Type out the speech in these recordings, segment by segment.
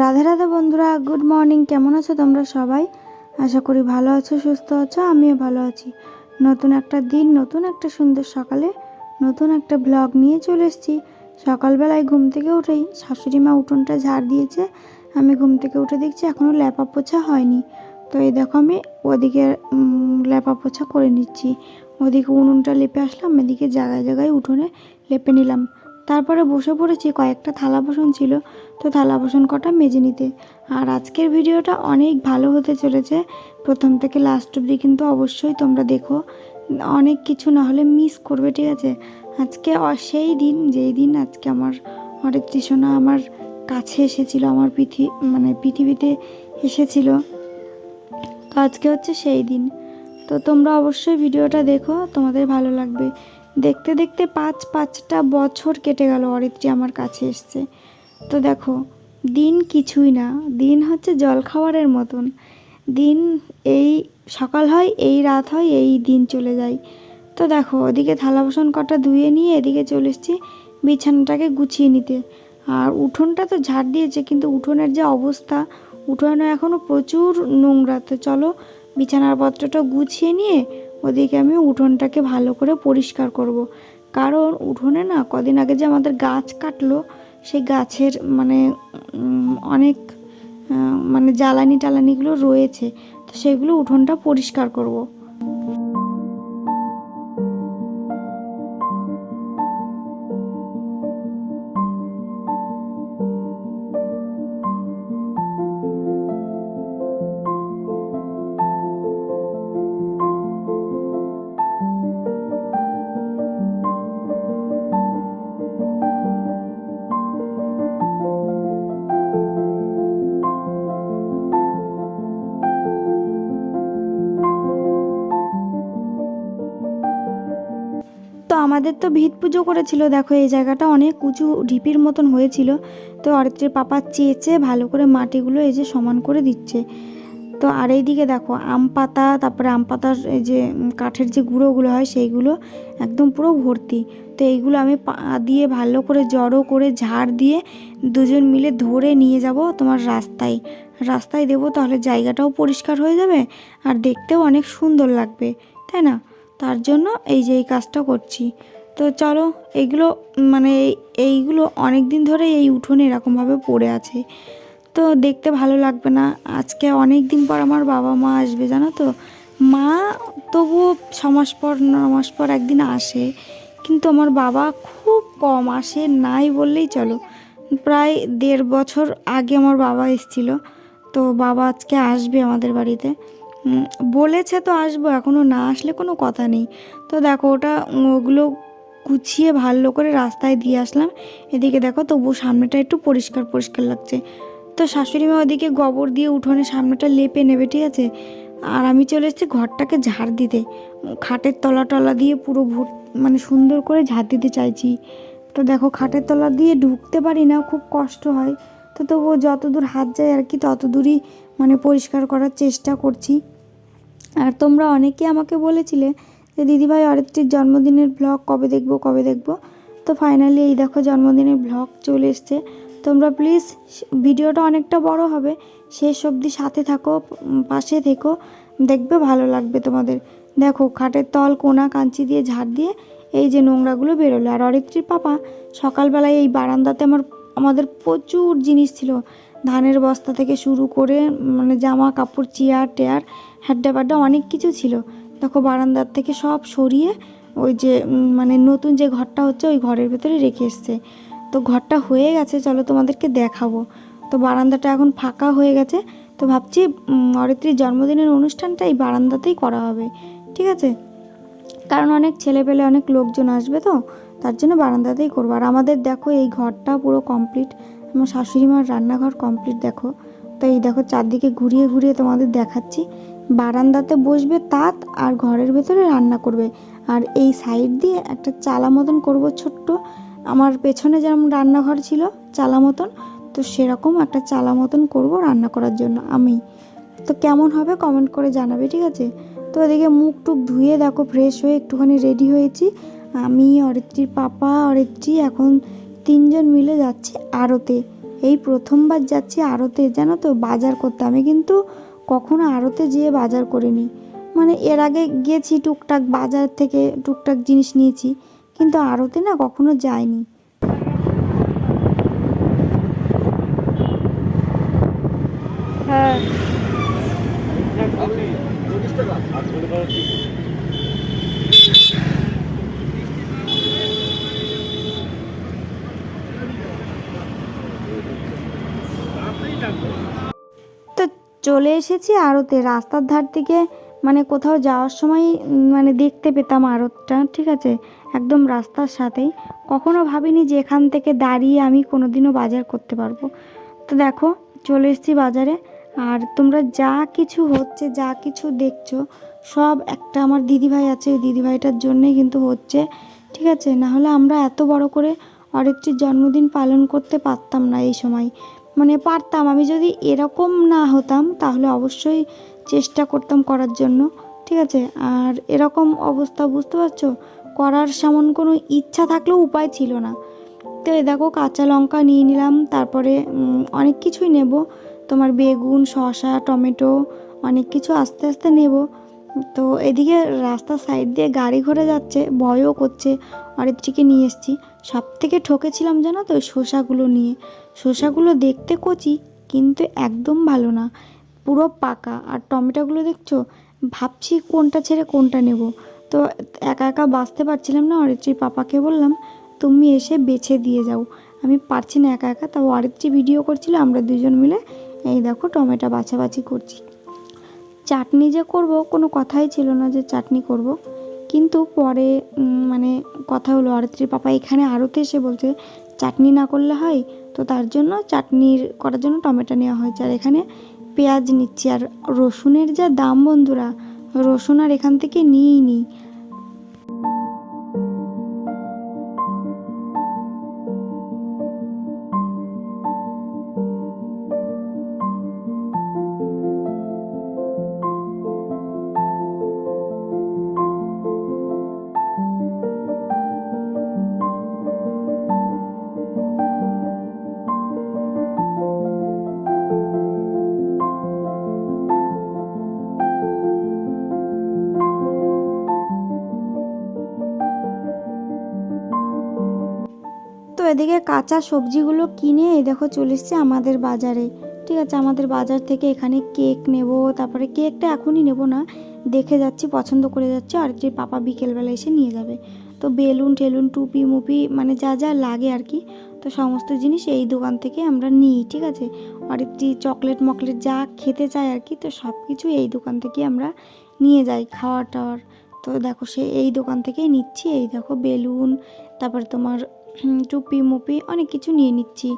রাধে রাধে বন্ধুরা good morning কেমন আছো তোমরা সবাই? আশা করি ভালো আছো, সুস্থ আছো, আমিও ভালো আছি। নতুন একটা দিন, নতুন একটা সুন্দর সকালে, নতুন একটা ব্লগ নিয়ে চলে এসেছি। সকালবেলায় ঘুম থেকে উঠেই শাশুড়ি মা উঠোনটা ঝাড় দিয়েছে, আমি ঘুম থেকে উঠে দেখছি এখনও ল্যাপা পোছা হয়নি। তো এই দেখো আমি ওদিকে ল্যাপা পোছা করে নিচ্ছি। ওদিকে উনুনটা লেপে আসলাম, এদিকে জায়গায় জায়গায় উঠোনে লেপে নিলাম। তারপরে বসে পড়েছি, কয়েকটা থালা বাসন ছিল, তো থালা বাসন কটা মেজে নিতে। আর আজকের ভিডিওটা অনেক ভালো হতে চলেছে। প্রথম থেকে লাস্ট অবধি কিন্তু অবশ্যই তোমরা দেখো। অনেক কিছু না হলে মিস করবে, ঠিক আছে? আজকে সেই দিন, যেই দিন আজকে আমার অনেক তৃষ্ণা আমার কাছে এসেছিল, আমার পৃথি মানে পৃথিবীতে এসেছিল। তো আজকে হচ্ছে সেই দিন। তো তোমরা অবশ্যই ভিডিওটা দেখো, তোমাদের ভালো লাগবে। দেখতে দেখতে পাঁচ পাঁচটা বছর কেটে গেল, অরিত্রী আমার কাছে এসছে। তো দেখো, দিন কিছুই না, দিন হচ্ছে জল খাবারের মতন। দিন এই সকাল হয়, এই রাত হয়, এই দিন চলে যায়। তো দেখো, ওদিকে থালা বাসন কটা ধুয়ে নিয়ে এদিকে চলে এসেছি বিছানাটাকে গুছিয়ে নিতে। আর উঠোনটা তো ঝাড় দিয়েছে, কিন্তু উঠোনের যে অবস্থা, উঠোনে এখনও প্রচুর নোংরা। তো চলো, বিছানার পত্রটা গুছিয়ে নিয়ে ওদিকে আমি উঠোনটাকে ভালো করে পরিষ্কার করব। কারণ উঠোনে না কদিন আগে যে আমাদের গাছ কাটলো, সেই গাছের মানে অনেক মানে জ্বালানি টালানিগুলো রয়েছে তো সেগুলো উঠোনটা পরিষ্কার করব। আমাদের তো ভিত পুজো করেছিল। দেখো, এই জায়গাটা অনেক উঁচু ঢিপির মতন হয়েছিল। তো অরিত্রের পাপা চেয়েছে ভালো করে মাটিগুলো এই যে সমান করে দিচ্ছে। তো আর এইদিকে দেখো, আম পাতা, তারপরে আম পাতার এই যে কাঠের যে গুঁড়োগুলো হয়, সেইগুলো একদম পুরো ভর্তি। তো এইগুলো আমি পা, দিয়ে ভালো করে জড়ো করে ঝাড় দিয়ে দুজন মিলে ধরে নিয়ে যাব তোমার রাস্তায়। রাস্তায় দেবো তাহলে জায়গাটাও পরিষ্কার হয়ে যাবে আর দেখতেও অনেক সুন্দর লাগবে, তাই না? তার জন্য এই যে এই কাজটা করছি। তো চলো এইগুলো মানে এই- এইগুলো অনেক দিন ধরে এই উঠোনে এরকমভাবে পড়ে আছে। তো দেখতে ভালো লাগবে না। আজকে অনেক দিন পর আমার বাবা মা আসবে, জানো তো? মা তবুও ছ মাস পর ন মাস পর একদিন আসে। কিন্তু আমার বাবা খুব কম আসে নাই বললেই চলো। প্রায় দেড় বছর আগে আমার বাবা এসেছিল। তো বাবা আজকে আসবে আমাদের বাড়িতে। বলেছে তো আসব এখনও না আসলে কোনো কথা নেই। তো দেখো ওটা ওগুলো গুছিয়ে ভালো করে রাস্তায় দিয়ে আসলাম। এদিকে দেখো তবু সামনেটা একটু পরিষ্কার পরিষ্কার লাগছে। তো শাশুড়ি মা ওদিকে গোবর দিয়ে উঠোনে সামনেটা লেপে নেবে, ঠিক আছে? আর আমি চলে এসেছি ঘরটাকে ঝাড় দিতে। খাটের তলা টলা দিয়ে পুরো ভোট মানে সুন্দর করে ঝাড় দিতে চাইছি। তো দেখো খাটের তলা দিয়ে ঢুকতে পারি না, খুব কষ্ট হয়। তো তবুও যতদূর হাত যায় আর কি তত দূরই মানে পরিষ্কার করার চেষ্টা করছি। আর তোমরা অনেকে আমাকে বলেছিলে যে, দিদিভাই অরিত্রীর জন্মদিনের ব্লগ কবে দেখব কবে দেখব? তো ফাইনালি এই দেখো জন্মদিনের ব্লগ চলে এসছে। তোমরা প্লিজ ভিডিওটা অনেকটা বড় হবে। শেষ অবধি সাথে থাকো পাশে থেকো। দেখবে ভালো লাগবে তোমাদের। দেখো খাটের তল, কোনা, কাঞ্চি দিয়ে ঝাড় দিয়ে এই যে নোংরাগুলো বেরোলো। আর অরিত্রীর পাপা সকালবেলায় এই বারান্দাতে আমার, আমাদের প্রচুর জিনিস ছিল। ধানের বস্তা থেকে শুরু করে মানে জামা, কাপড়, চেয়ার, টেয়ার হ্যাড্ডা বাড্ডা অনেক কিছু ছিল। দেখো বারান্দার থেকে সব সরিয়ে ওই যে মানে নতুন যে ঘরটা হচ্ছে ওই ঘরের ভেতরে রেখে এসছে। তো ঘরটা হয়ে গেছে, চলো তোমাদেরকে দেখাবো। তো বারান্দাটা এখন ফাঁকা হয়ে গেছে। তো ভাবছি অরিত্রীর জন্মদিনের অনুষ্ঠানটা এই বারান্দাতেই করা হবে। ঠিক আছে? কারণ অনেক ছেলে পেলে অনেক লোকজন আসবে তো, তার জন্য বারান্দাতেই করব। আর আমাদের দেখো এই ঘরটা পুরো কমপ্লিট। আমার শাশুড়ি মার রান্নাঘর কমপ্লিট, দেখো। তো এই দেখো চারদিকে ঘুরিয়ে ঘুরিয়ে তোমাদের দেখাচ্ছি। বারান্দাতে বসবে তাঁত আর ঘরের ভেতরে রান্না করবে। আর এই সাইড দিয়ে একটা চালা মতন করব ছোট্ট। আমার পেছনে যেমন রান্নাঘর ছিল চালা মতন, তো সেরকম একটা চালা মতন করব রান্না করার জন্য আমি। তো কেমন হবে কমেন্ট করে জানাবে, ঠিক আছে? তো এদিকে মুখ টুক ধুয়ে দেখো ফ্রেশ হয়ে একটুখানি রেডি হয়েছি। আমি অরিত্রীর পাপা, অরিত্রী, এখন তিনজন মিলে যাচ্ছি আড়তে এই প্রথমবার যাচ্ছি আড়তে জানো তো, বাজার করতে। আমি কিন্তু কখনো আড়তে যেয়ে বাজার করিনি মানে এর আগে গেছি টুকটাক বাজার থেকে টুকটাক জিনিস নিয়েছি কিন্তু আড়তে না কখনো যাইনি হ্যাঁ তো চলে এসেছি আড়তে। রাস্তার ধার থেকে মানে কোথাও যাওয়ার সময় মানে দেখতে পেতাম আড়তটা, ঠিক আছে? একদম রাস্তার সাথেই। কখনো ভাবিনি যে এখান থেকে দাঁড়িয়ে আমি কোনোদিনও বাজার করতে পারব। তো দেখো, চলে এসেছি বাজারে। আর তোমরা যা কিছু হচ্ছে, যা কিছু দেখছ, সব একটা আমার দিদিভাই আছে। ওই দিদিভাইটার জন্যই কিন্তু হচ্ছে, ঠিক আছে? না হলে আমরা এত বড় করে অরিত্রির জন্মদিন পালন করতে পারতাম না এই সময়। মানে পারতাম। আমি যদি এরকম না হতাম, তাহলে অবশ্যই চেষ্টা করতাম করার জন্য, ঠিক আছে? আর এরকম অবস্থা, বুঝতে পারছ? করার সেমন কোনো ইচ্ছা থাকলেও উপায় ছিল না। তো এই দেখো, কাঁচা লঙ্কা নিয়ে নিলাম, তারপরে অনেক কিছুই নেব। তোমার বেগুন, শসা, টমেটো, অনেক কিছু আস্তে আস্তে নেব। তো এদিকে রাস্তার সাইড দিয়ে গাড়ি ঘোড়া যাচ্ছে, ভয়ও করছে। অরিত্রীকে নিয়ে এসেছি। সব থেকে ঠকেছিলাম জানো তো শসাগুলো নিয়ে। শসাগুলো দেখতে কচি, কিন্তু একদম ভালো না। পুরো পাকা। আর টমেটোগুলো দেখছ? ভাবছি কোনটা ছেড়ে কোনটা নেব। তো একা একা বাঁচতে পারছিলাম না অরিত্রীর পাপাকে বললাম, তুমি এসে বেছে দিয়ে যাও। আমি পারছি না একা একা। তাও অরিত্রী ভিডিও করছিল, আমরা দুজন মিলে। এই দেখো, টমেটো বাছাবাছি করছি। চাটনি যে করব, কোনো কথাই ছিল না যে চাটনি করব। কিন্তু পরে মানে কথা হলো, অরিত্রীর পাপা এখানে আরতে এসে বলছে, চাটনি না করলে হয়? তো তার জন্য চাটনির, করার জন্য টমেটো নেওয়া হয়েছে। আর এখানে পেঁয়াজ নিচ্ছি। আর রসুনের যা দাম বন্ধুরা, রসুন আর এখান থেকে নিয়েই নিই এদিকে কাঁচা সবজিগুলো কিনে এই দেখো চলে এসছে আমাদের বাজারে। ঠিক আছে, আমাদের বাজার থেকে এখানে কেক নেব, তারপরে কেকটা এখনই নেব না, দেখে যাচ্ছি, পছন্দ করে যাচ্ছি, আর যে পাপা বিকেলবেলা এসে নিয়ে যাবে। তো বেলুন টেলুন, টুপি মুপি মানে যা যা লাগে আর কি, তো সমস্ত জিনিস এই দোকান থেকে আমরা নিই, ঠিক আছে? আর একটি চকলেট মকলেট যা খেতে চাই আর কি, তো সব কিছু এই দোকান থেকে আমরা নিয়ে যাই খাওয়ার টাওয়ার তো দেখো সে এই দোকান থেকেই নিচ্ছি, এই দেখো বেলুন, তারপর তোমার টুপি মুপি অনেক কিছু নিয়ে নিচ্ছি।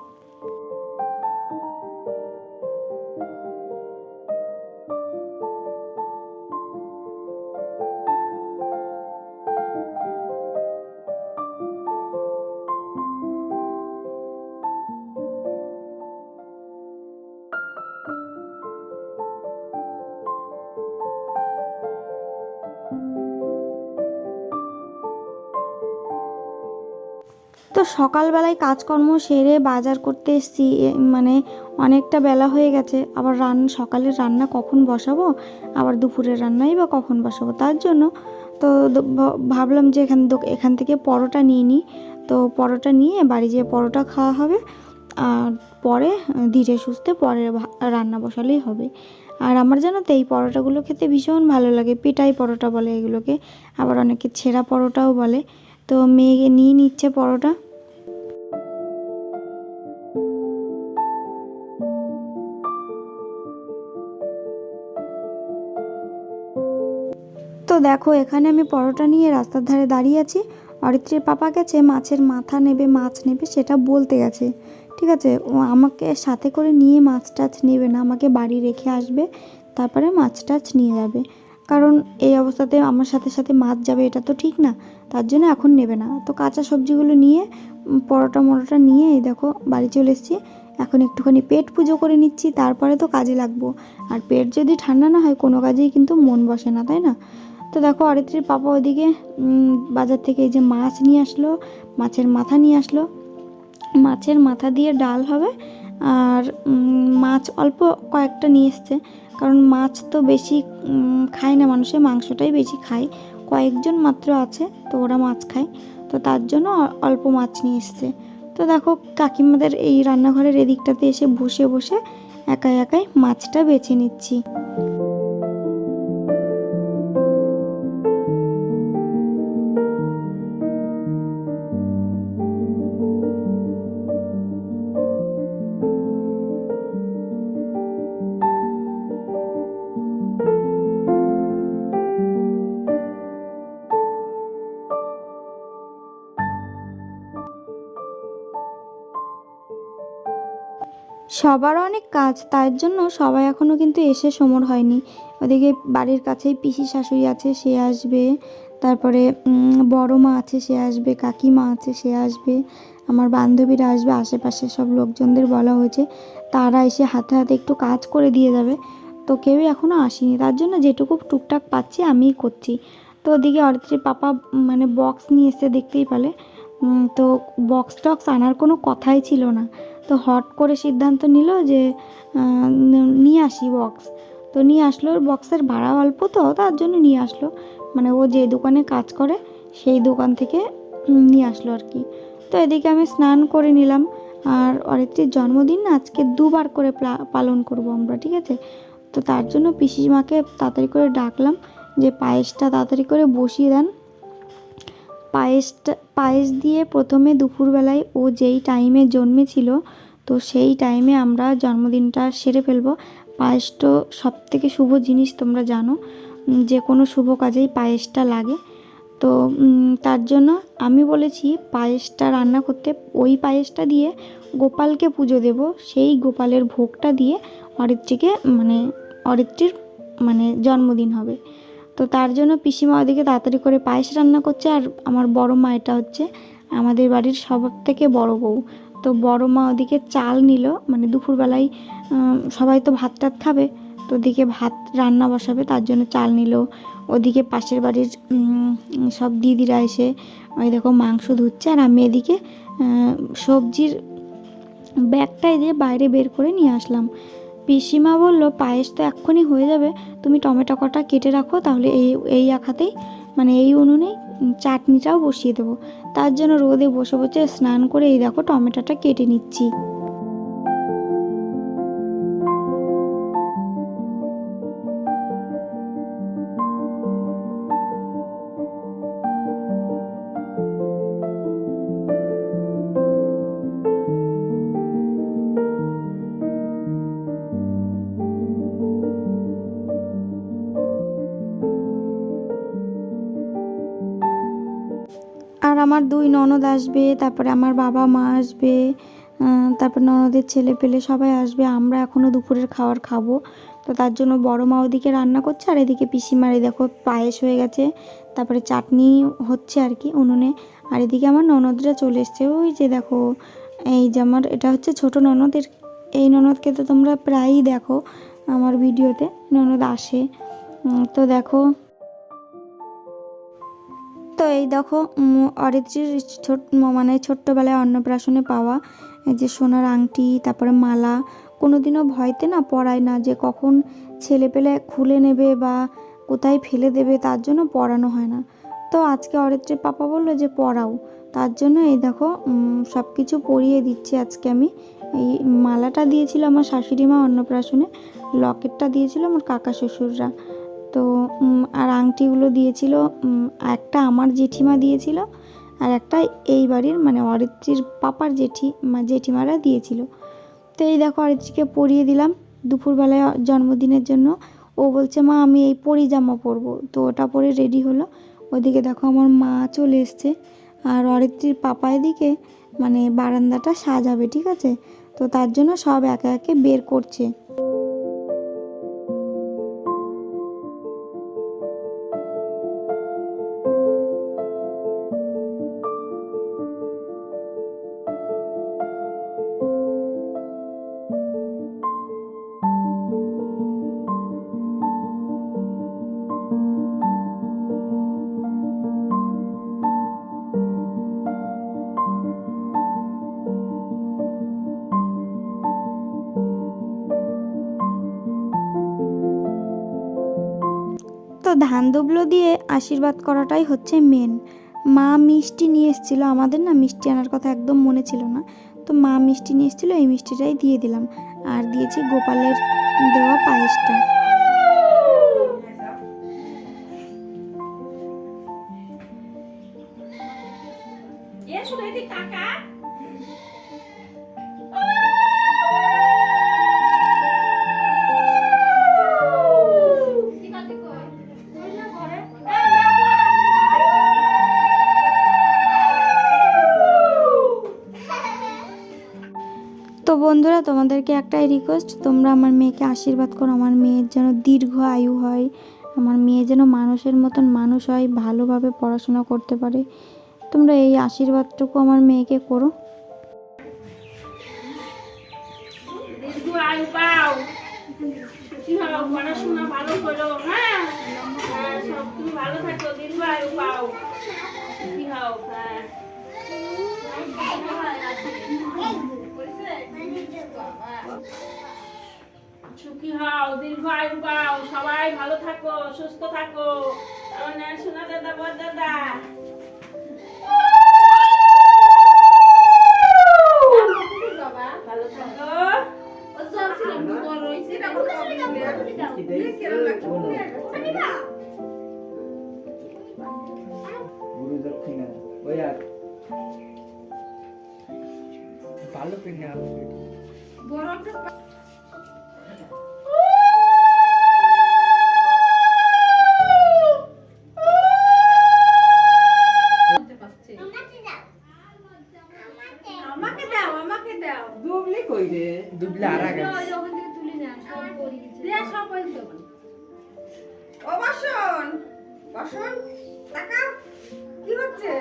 তো সকালবেলায় কাজকর্ম সেরে বাজার করতে এসেছি মানে অনেকটা বেলা হয়ে গেছে। আবার রান, সকালের রান্না কখন বসাবো? আবার দুপুরের রান্নাই বা কখন বসাবো? তার জন্য তো ভাবলাম যে এখান এখান থেকে পরোটা নিয়ে নিই তো পরোটা নিয়ে বাড়ি যেয়ে পরোটা খাওয়া হবে। আর পরে ধীরে সুস্থে পরে রান্না বসালেই হবে। আর আমার জানো তো, এই পরোটাগুলো খেতে ভীষণ ভালো লাগে। পেটাই পরোটা বলে এগুলোকে। আবার অনেকে ছেঁড়া পরোটাও বলে। তো মেয়ে নিয়ে নিচ্ছে পরোটা। দেখো, এখানে আমি পরোটা নিয়ে রাস্তার ধারে দাঁড়িয়ে আছি। অরিত্রীর পাপা গেছে, মাছের মাথা নেবে, মাছ নেবে, সেটা বলতে গেছে। ঠিক আছে, ও আমাকে সাথে করে নিয়ে মাছ টাছ নেবে না, আমাকে বাড়ি রেখে আসবে, তারপরে মাছ টাছ নিয়ে যাবে। কারণ এই অবস্থাতে আমার সাথে সাথে মাছ যাবে, এটা তো ঠিক না, তার জন্য এখন নেবে না। তো কাঁচা সবজিগুলো নিয়ে পরোটা মরোটা নিয়ে, এই দেখো, বাড়ি চলে এসেছি। এখন একটুখানি পেট পুজো করে নিচ্ছি, তারপরে তো কাজে লাগবো। আর পেট যদি ঠান্ডা না হয়, কোনো কাজেই কিন্তু মন বসে না, তাই না? তো দেখো অরিত্রীর পাপা ওইদিকে উম, বাজার থেকে এই যে মাছ নিয়ে আসলো মাছের মাথা নিয়ে আসলো। মাছের মাথা দিয়ে ডাল হবে আর মাছ অল্প কয়েকটা নিয়ে এসছে। কারণ মাছ তো বেশি খায় না মানুষে মাংসটাই বেশি খায়। কয়েকজন মাত্র আছে তো ওরা মাছ খায়। তো তার জন্য অল্প মাছ নিয়ে এসছে। তো দেখো কাকিমাদের এই রান্নাঘরের এদিকটাতে এসে বসে বসে একাই একাই মাছটা বেছে নিচ্ছি। সবার অনেক কাজ, তার জন্য সবাই এখনও কিন্তু এসে সমর হয়নি। ওদিকে বাড়ির কাছেই পিসি শাশুড়ি আছে, সে আসবে। তারপরে বড় মা আছে, সে আসবে, কাকিমা আছে, সে আসবে। আমার বান্ধবীরা আসবে, আশেপাশে সব লোকজনদের বলা হয়েছে। তারা এসে হাতে হাতে একটু কাজ করে দিয়ে যাবে। তো কেউই এখনও আসেনি। তার জন্য যেটুকু টুকটাক পাচ্ছি, আমিই করছি। তো ওদিকে অরিত্রীর পাপা মানে বক্স নিয়ে এসে দেখতেই পেলে। তো বক্স টক্স আনার কোনো কথাই ছিল না। তো হট করে সিদ্ধান্ত নিল যে নিয়ে আসি বক্স তো নিয়ে আসলো ওর বক্সের ভাড়া অল্প তো, তার জন্য নিয়ে আসলো। মানে ও যে দোকানে কাজ করে, সেই দোকান থেকে নিয়ে আসলো আর কি। তো এদিকে আমি স্নান করে নিলাম। আর অরিত্রীর জন্মদিন না আজকে দুবার করে প্লা- পালন করব আমরা, ঠিক আছে? তো তার জন্য পিসিমাকে তাড়াতাড়ি করে ডাকলাম যে, পায়েসটা তাড়াতাড়ি করে বসিয়ে দেন। পায়েসটা, পায়েস দিয়ে প্রথমে দুপুরবেলায় ও যেই টাইমে জন্মেছিল, তো সেই টাইমে আমরা জন্মদিনটা সেরে ফেলব। পায়েস তো সব থেকে শুভ জিনিস তোমরা জানো যে কোনো শুভ কাজেই পায়েসটা লাগে। তো তার জন্য আমি বলেছি পায়েসটা রান্না করতে, ওই পায়েসটা দিয়ে গোপালকে পুজো দেব। সেই গোপালের ভোগটা দিয়ে অরিত্রীকে মানে অরিত্রীর মানে জন্মদিন হবে। তো তার জন্য পিসিমা ওদিকে তাড়াতাড়ি করে পায়েস রান্না করছে আর আমার বড় মা এটা হচ্ছে, আমাদের বাড়ির সব থেকে বড় বউ। তো বড় মা ওদিকে চাল নিল মানে দুপুরবেলায় সবাই তো ভাত টাত খাবে, তো ওদিকে ভাত রান্না বসাবে, তার জন্য চাল নিল। ওদিকে পাশের বাড়ির সব দিদিরা এসে ওই দেখো মাংস ধুচ্ছে আর আমি এদিকে সবজির ব্যাগটাই দিয়ে বাইরে বের করে নিয়ে আসলাম। পিসিমা বলল, পায়েস তো এক্ষুনি হয়ে যাবে। তুমি টমেটো কটা কেটে রাখো, তাহলে এই এই আখাতেই মানে এই উনুনেই চাটনিটাও বসিয়ে দেবো। তার জন্য রোদে বসে বসে স্নান করে এই দেখো টমেটোটা কেটে নিচ্ছি। আর আমার দুই ননদ আসবে, তারপরে আমার বাবা মা আসবে তারপর ননদের ছেলে পেলে সবাই আসবে, আমরা এখনও দুপুরের খাবার খাব। তো তার জন্য বড় মা ওদিকে রান্না করছে, আর এদিকে পিসিমার দেখো পায়েস হয়ে গেছে, তারপরে চাটনি হচ্ছে আর কি উনুনে। আর এদিকে আমার ননদরা চলে এসছে, ওই যে দেখো, এই যে আমার, এটা হচ্ছে ছোট ননদের এই ননদকে তো তোমরা প্রায়ই দেখো আমার ভিডিওতে, ননদ আসে। তো দেখো তো এই দেখো অরিত্রির ছোট মানে ছোট্টবেলায় অন্নপ্রাশনে পাওয়া যে সোনার আংটি, তারপরে মালা, কোনোদিনও ভয়তে না পড়ায় না যে কখন ছেলে পেলে খুলে নেবে বা কোথায় ফেলে দেবে, তার জন্য পড়ানো হয় না। তো আজকে অরিত্রির পাপা বলল যে, পড়াও। তার জন্য এই দেখো সব কিছু পরিয়ে দিচ্ছি আজকে আমি। এই মালাটা দিয়েছিল আমার শাশুড়ি মা অন্নপ্রাশনে, লকেটটা দিয়েছিল আমার কাকা শ্বশুররা। তো আর আংটিগুলো দিয়েছিল একটা আমার জেঠিমা দিয়েছিল, আর একটা এই বাড়ির মানে অরিত্রীর পাপার জেঠি জেঠিমারা দিয়েছিল। তো এই দেখো অরিত্রীকে পরিয়ে দিলাম দুপুরবেলায় জন্মদিনের জন্য। ও বলছে, মা, আমি এই পরি জামা পরবো। তো ওটা পরে রেডি হলো। ওদিকে দেখো আমার মা চলে এসছে, আর অরিত্রীর পাপা এদিকে মানে বারান্দাটা সাজাবে, ঠিক আছে? তো তার জন্য সব একে একে বের করছে। ধান দিয়ে আশীর্বাদ করাটাই হচ্ছে মেন মা মিষ্টি নিয়ে এসেছিল আমাদের না, মিষ্টি আনার কথা একদম মনে ছিল না। তো মা মিষ্টি নিয়ে এসেছিল, এই মিষ্টিটাই দিয়ে দিলাম। আর দিয়েছি গোপালের দেওয়া পায়েসটা। বন্ধুরা, তোমাদেরকে একটাই রিকোয়েস্ট তোমরা আমার মেয়েকে আশীর্বাদ করো। আমার মেয়ের যেন দীর্ঘ আয়ু হয়, আমার মেয়ে যেন মানুষের মতন মানুষ হয়, ভালোভাবে পড়াশোনা করতে পারে। তোমরা এই আশীর্বাদটুকু আমার মেয়েকে করো। পড়াশোনা ভালো করো হ্যাঁ? হ্যাঁ সব তুমি ভালো থাকো। সুখী হও, দীর্ঘ আয়ু পাও সবাই ভালো থাকো, সুস্থ থাকো। শোনা দাদা, বর দাদা। ভালো থাকো। গুরু দক্ষিণা আমাকে দাও আমাকে দাও। দুবলি কই রে? দুবলি আর আগে। দিয়া সব যাবে ও বাসন বাসন তাকাও। কি হচ্ছে?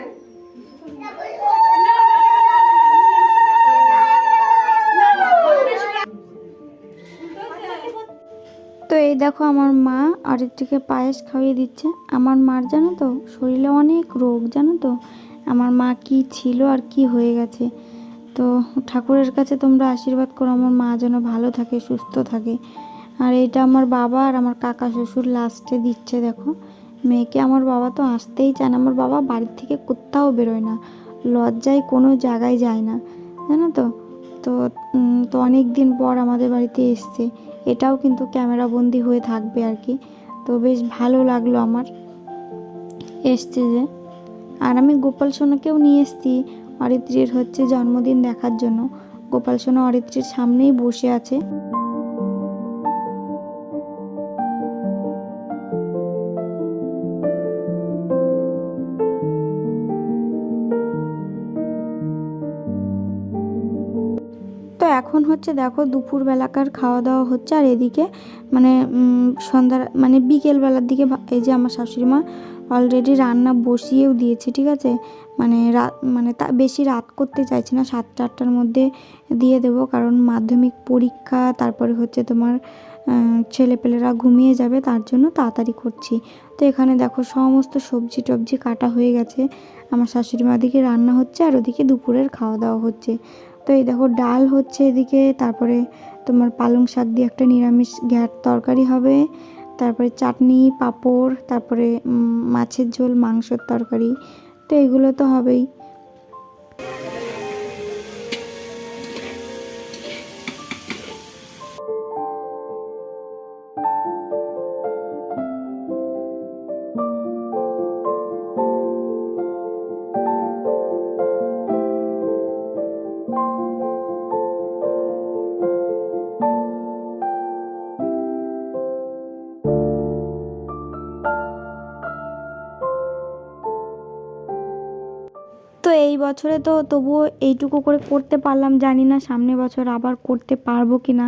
তো এই দেখো আমার মা আরেকটিকে পায়েস খাইয়ে দিচ্ছে। আমার মার জানো তো শরীরে অনেক রোগ, জানো তো? আমার মা কি ছিল আর কি হয়ে গেছে। তো ঠাকুরের কাছে তোমরা আশীর্বাদ করো, আমার মা যেন ভালো থাকে, সুস্থ থাকে। আর এটা আমার বাবা আর আমার কাকা শ্বশুর লাস্টে দিচ্ছে, দেখো। মেয়েকে আমার বাবা তো আসতেই চায় না। আমার বাবা বাড়ির থেকে কোথাও বেরোয় না। লজ্জায় কোনো জায়গায় যায় না। জানো তো? তো তো অনেক দিন পর আমাদের বাড়িতে এসছে। এটাও কিন্তু ক্যামেরা বন্দি হয়ে থাকবে আর কি। তো বেশ ভালো লাগল আমার এসছে যে। আর আমি গোপাল সোনাকেও নিয়ে এসেছি অরিত্রীর হচ্ছে জন্মদিন দেখার জন্য। গোপাল সোনা অরিত্রীর সামনেই বসে আছে। হচ্ছে দেখো দুপুরবেলাকার খাওয়া দাওয়া হচ্ছে আর এদিকে মানে সন্ধ্যার মানে বিকেলবেলার দিকে এই যে আমার শাশুড়ি মা অলরেডি রান্না বসিয়েও দিয়েছে, ঠিক আছে? মানে রাত মানে তা, বেশি রাত করতে চাইছি না, সাতটা, আটটার মধ্যে দিয়ে দেবো, কারণ মাধ্যমিক পরীক্ষা, তারপরে হচ্ছে তোমার ছেলেপেলেরা ঘুমিয়ে যাবে, তার জন্য তাড়াতাড়ি করছি। তো এখানে দেখো সমস্ত সবজি টবজি কাটা হয়ে গেছে, আমার শাশুড়ি মা দিকে রান্না হচ্ছে আর ওদিকে দুপুরের খাওয়া দাওয়া হচ্ছে। তো এই দেখো, ডাল হচ্ছে এদিকে, তারপরে তোমার পালং শাক দিয়ে একটা নিরামিষ ঘ্যাট তরকারি হবে, তারপরে চাটনি, পাঁপড়, তারপরে মাছের ঝোল, মাংসের তরকারি, তো এগুলো তো হবেই। বছরে তো তবুও এইটুকু করে করতে পারলাম, জানি না সামনে বছর আবার করতে পারব কি না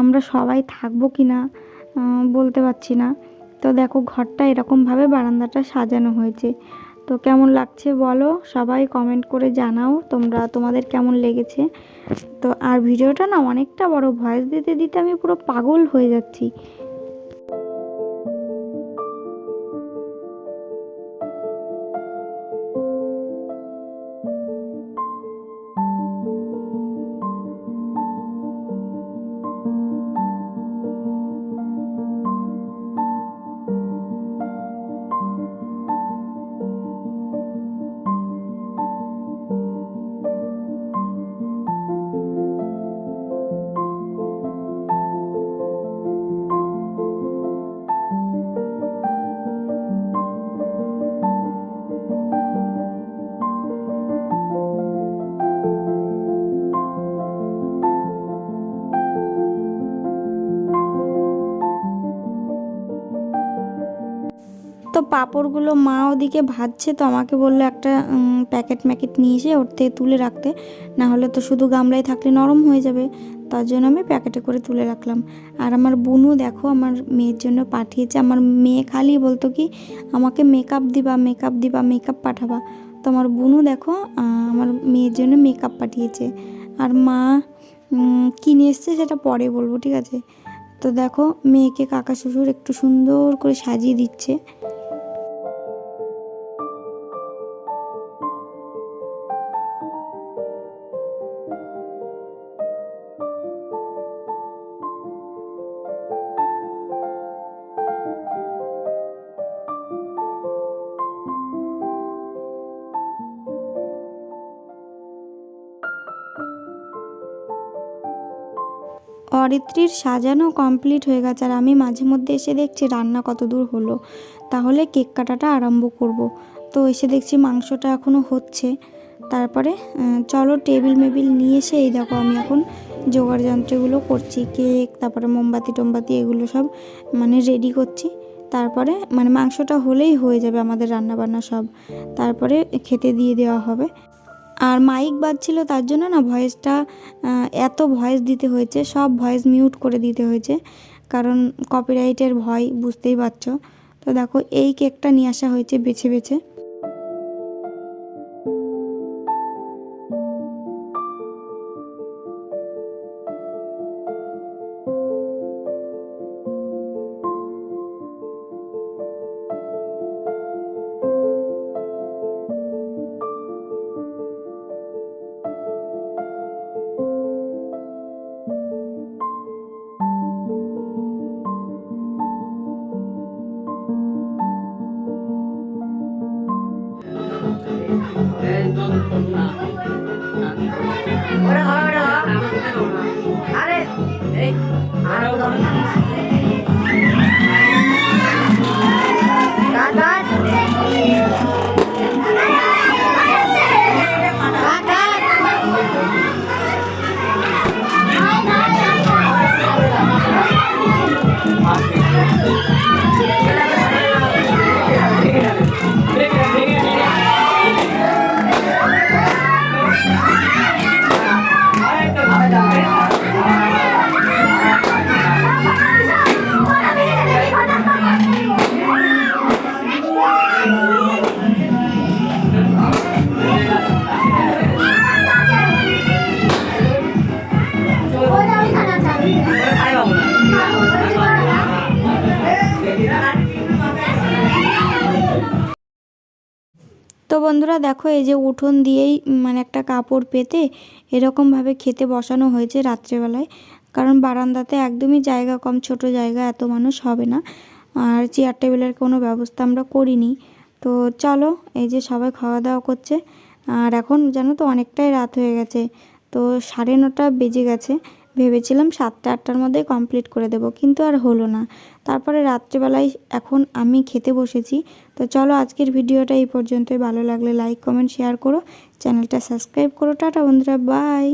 আমরা সবাই থাকব কি না বলতে পারছি না। তো দেখো ঘরটা এরকমভাবে বারান্দাটা সাজানো হয়েছে। তো কেমন লাগছে বলো, সবাই কমেন্ট করে জানাও তোমরা, তোমাদের কেমন লেগেছে। তো আর ভিডিওটা না অনেকটা বড় ভয়েস দিতে দিতে আমি পুরো পাগল হয়ে যাচ্ছি। তো পাঁপড়গুলো মা ওদিকে ভাজছে তো আমাকে বলল একটা প্যাকেট ম্যাকেট নিয়ে এসে ওর থেকে তুলে রাখতে। না হলে তো শুধু গামলায় থাকলে নরম হয়ে যাবে। তার জন্য আমি প্যাকেটে করে তুলে রাখলাম। আর আমার বুনু দেখো, আমার মেয়ের জন্য পাঠিয়েছে। আমার মেয়ে খালি বলতো কি, আমাকে মেকআপ দিবা মেকআপ দিবা মেকআপ পাঠাবা। তো আমার বুনু দেখো আমার মেয়ের জন্য মেকআপ পাঠিয়েছে। আর মা কিনে এসছে সেটা পরে বলব, ঠিক আছে? তো দেখো, মেয়েকে কাকা শ্বশুর একটু সুন্দর করে সাজিয়ে দিচ্ছে। অরিত্রীর সাজানো কমপ্লিট হয়ে গেছে আর আমি মাঝে মধ্যে এসে দেখছি রান্না কত দূর হলো। তাহলে কেক কাটাটা আরম্ভ করব। তো এসে দেখছি মাংসটা এখনও হচ্ছে। তারপরে চলো টেবিল মেবিল নিয়ে এসে এই দেখো আমি এখন জোগাড় যন্ত্রগুলো করছি। কেক, তারপরে মোমবাতি টোমবাতি এগুলো সব মানে রেডি করছি। তারপরে মানে মাংসটা হলেই হয়ে যাবে আমাদের রান্না বান্না সব। তারপরে খেতে দিয়ে দেওয়া হবে। আর মাইক বাজছিল তার জন্য না ভয়েসটা এত ভয়েস দিতে হয়েছে, সব ভয়েস মিউট করে দিতে হয়েছে। কারণ কপিরাইটের ভয়, বুঝতেই পারছ। তো দেখো, এই কেকটা নিয়ে আসা হয়েছে বেছে বেছে। এই আর কাট বন্ধুরা, দেখো এই যে উঠোন দিয়েই মানে একটা কাপড় পেতে এরকমভাবে খেতে বসানো হয়েছে রাত্রেবেলায়। কারণ বারান্দাতে একদমই জায়গা কম, ছোট জায়গা, এত মানুষ হবে না। আর চেয়ার টেবিলের কোনো ব্যবস্থা আমরা করিনি। তো চলো, এই যে সবাই খাওয়া দাওয়া করছে। আর এখন জানো তো, অনেকটাই রাত হয়ে গেছে। তো সাড়ে নটা বেজে গেছে। ভেবেছিলাম সাতটা আটটার মধ্যে কমপ্লিট করে দেব, কিন্তু আর হলো না। তারপরে রাত্রেবেলায় এখন আমি খেতে বসেছি। তো চলো আজকের ভিডিওটা এই পর্যন্তই। ভালো লাগলে লাইক কমেন্ট শেয়ার করো। চ্যানেলটা সাবস্ক্রাইব করো। টাটা বন্ধুরা বাই